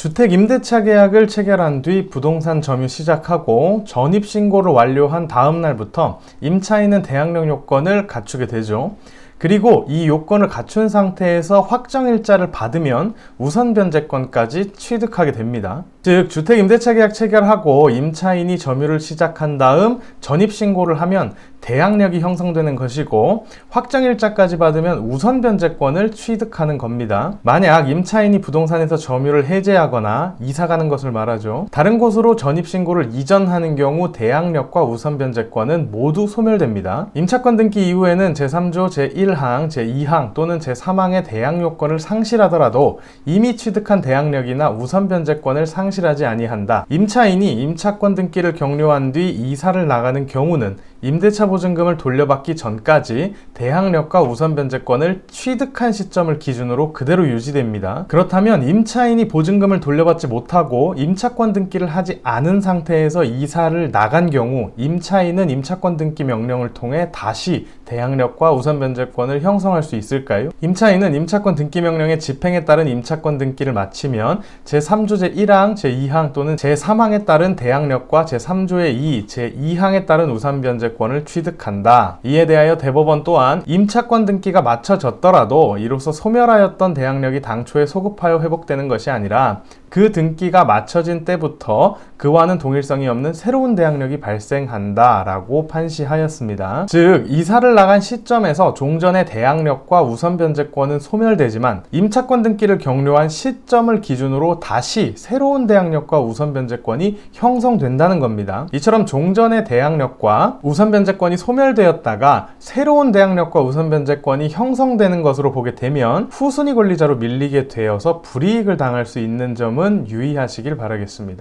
주택 임대차 계약을 체결한 뒤 부동산 점유 시작하고 전입 신고를 완료한 다음 날부터 임차인은 대항력 요건을 갖추게 되죠. 그리고 이 요건을 갖춘 상태에서 확정일자를 받으면 우선 변제권까지 취득하게 됩니다. 즉 주택 임대차 계약 체결하고 임차인이 점유를 시작한 다음 전입 신고를 하면 대항력이 형성되는 것이고 확정일자까지 받으면 우선 변제권을 취득하는 겁니다. 만약 임차인이 부동산에서 점유를 해제하거나 이사 가는 것을 말하죠. 다른 곳으로 전입 신고를 이전하는 경우 대항력과 우선 변제권은 모두 소멸됩니다. 임차권 등기 이후에는 제3조 제1항, 제2항 또는 제3항의 대항 요건을 상실하더라도 이미 취득한 대항력이나 우선 변제권을 상실 하지 아니한다. 임차인이 임차권 등기를 격려한 뒤 이사를 나가는 경우는 임대차 보증금을 돌려받기 전까지 대항력과 우선 변제권을 취득한 시점을 기준으로 그대로 유지됩니다. 그렇다면 임차인이 보증금을 돌려받지 못하고 임차권 등기를 하지 않은 상태에서 이사를 나간 경우 임차인은 임차권 등기 명령을 통해 다시 대항력과 우선 변제권을 형성할 수 있을까요? 임차인은 임차권 등기 명령의 집행에 따른 임차권 등기를 마치면 제3조 제1항, 제2항 또는 제3항에 따른 대항력과 제3조의 2, 제2항에 따른 우선 변제 권을 취득한다. 이에 대하여 대법원 또한 임차권 등기가 마쳐졌더라도 이로써 소멸하였던 대항력이 당초에 소급하여 회복되는 것이 아니라 그 등기가 마쳐진 때부터 그와는 동일성이 없는 새로운 대항력이 발생한다라고 판시하였습니다. 즉 이사를 나간 시점에서 종전의 대항력과 우선 변제권은 소멸되지만 임차권 등기를 격려한 시점을 기준으로 다시 새로운 대항력과 우선 변제권이 형성된다는 겁니다. 이처럼 종전의 대항력과 우선 변제권이 소멸되었다가 새로운 대항력과 우선 변제권이 형성되는 것으로 보게 되면 후순위 권리자로 밀리게 되어서 불이익을 당할 수 있는 점은 유의하시길 바라겠습니다.